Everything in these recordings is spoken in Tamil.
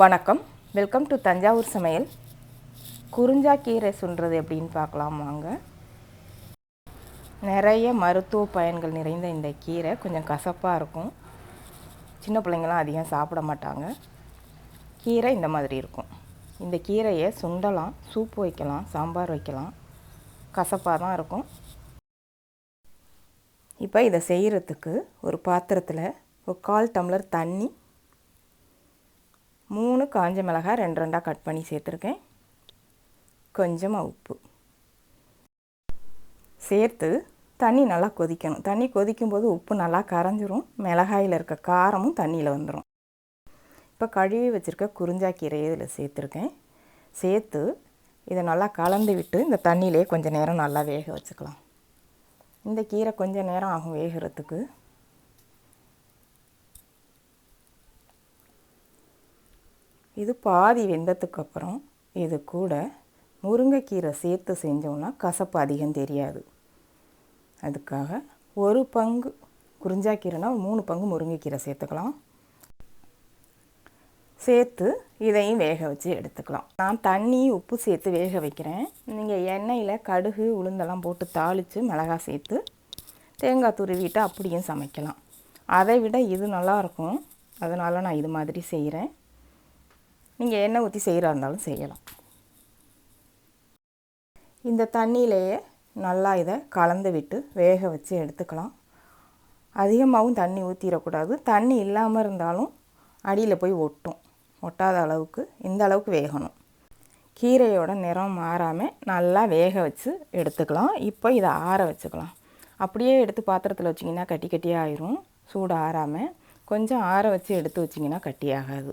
வணக்கம். வெல்கம் டு தஞ்சாவூர் சமையல். குறிஞ்சா கீரை சுண்டுறது எப்படின்னு பார்க்கலாம் வாங்க. நிறைய மருத்துவ பயன்கள் நிறைந்த இந்த கீரை கொஞ்சம் கசப்பாக இருக்கும். சின்ன பிள்ளைங்களாம் அதிகம் சாப்பிட மாட்டாங்க. கீரை இந்த மாதிரி இருக்கும். இந்த கீரையை சுண்டலாம் சூப்பு வைக்கலாம் சாம்பார் வைக்கலாம். கசப்பாக தான் இருக்கும். இப்போ இதை செய்கிறதுக்கு ஒரு பாத்திரத்தில் ஒரு கால் டம்ளர் தண்ணி மூணு காஞ்ச மிளகாய் ரெண்டு ரெண்டாக கட் பண்ணி சேர்த்துருக்கேன். கொஞ்சமாக உப்பு. சேர்த்து தண்ணி நல்லா கொதிக்கணும். தண்ணி கொதிக்கும்போது உப்பு நல்லா கரைஞ்சிரும். மிளகாயில் இருக்க காரமும் தண்ணியில் வந்துடும் இப்போ கழுவி வச்சுருக்க குறிஞ்சாக்கீரையை இதில் சேர்த்துருக்கேன். சேர்த்து இதை நல்லா கலந்து விட்டு இந்த தண்ணியிலே கொஞ்சம் நேரம் நல்லா வேக வச்சுக்கலாம். இந்த கீரை கொஞ்சம் நேரம் ஆகும் வேகிறதுக்கு. இது பாதி வெந்ததுக்கு அப்புறம் இது கூட முருங்கைக்கீரை சேர்த்து செஞ்சோம்னா கசப்பு அதிகம் தெரியாது. அதுக்காக ஒரு பங்கு குறிஞ்சாக்கீரைனா மூணு பங்கு முருங்கைக்கீரை சேர்த்துக்கலாம். சேர்த்து இதையும் வேக வச்சு எடுத்துக்கலாம். நான் தண்ணி உப்பு சேர்த்து வேக வைக்கிறேன். நீங்கள் எண்ணெயில் கடுகு உளுந்தெல்லாம் போட்டு தாளித்து மிளகாய் சேர்த்து தேங்காய் துருவிட்டு அப்படியும் சமைக்கலாம். அதை விட இது நல்லாயிருக்கும் அதனால் நான் இது மாதிரி செய்கிறேன் நீங்கள் எண்ணெய் ஊற்றி செய்கிறா இருந்தாலும் செய்யலாம். இந்த தண்ணியிலேயே நல்லா இதை கலந்து விட்டு வேக வச்சு எடுத்துக்கலாம். அதிகமாகவும் தண்ணி ஊற்றிடக்கூடாது தண்ணி இல்லாமல் இருந்தாலும் அடியில் போய் ஒட்டும். ஒட்டாத அளவுக்கு இந்த அளவுக்கு வேகணும். கீரையோட நிறம் மாறாமல் நல்லா வேக வச்சு எடுத்துக்கலாம். இப்போ இதை ஆற வச்சுக்கலாம். அப்படியே எடுத்து பாத்திரத்தில் வச்சிங்கன்னா கட்டி கட்டியாக ஆயிரும். சூடு ஆறாமல் கொஞ்சம் ஆற வச்சு எடுத்து வச்சிங்கன்னா கட்டியாகாது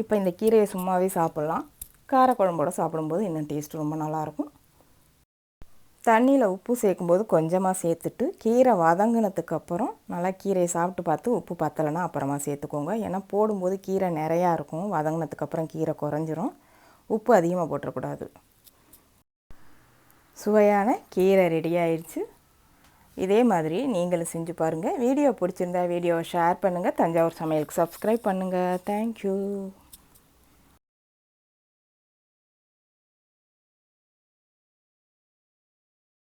இப்போ இந்த கீரையை சும்மாவே சாப்பிட்லாம். காரக்குழம்போடு சாப்பிடும்போது இன்னும் டேஸ்ட் ரொம்ப நல்லாயிருக்கும். தண்ணியில் உப்பு சேர்க்கும்போது கொஞ்சமாக சேர்த்துட்டு கீரை வதங்கினதுக்கு அப்புறம் நல்லா கீரையை சாப்பிட்டு பார்த்து உப்பு பத்தலைன்னா அப்புறமா சேர்த்துக்கோங்க. ஏன்னா போடும்போது கீரை நிறையா இருக்கும். வதங்கினதுக்கு அப்புறம் கீரை குறைஞ்சிரும். உப்பு அதிகமாக போட்டுறக்கூடாது. சுவையான கீரை ரெடி ஆயிடுச்சு இதே மாதிரி நீங்களும் செஞ்சு பாருங்கள் வீடியோ பிடிச்சிருந்தா வீடியோவை ஷேர் பண்ணுங்கள் தஞ்சாவூர் சமையலுக்கு சப்ஸ்கிரைப் பண்ணுங்கள் தேங்க்யூ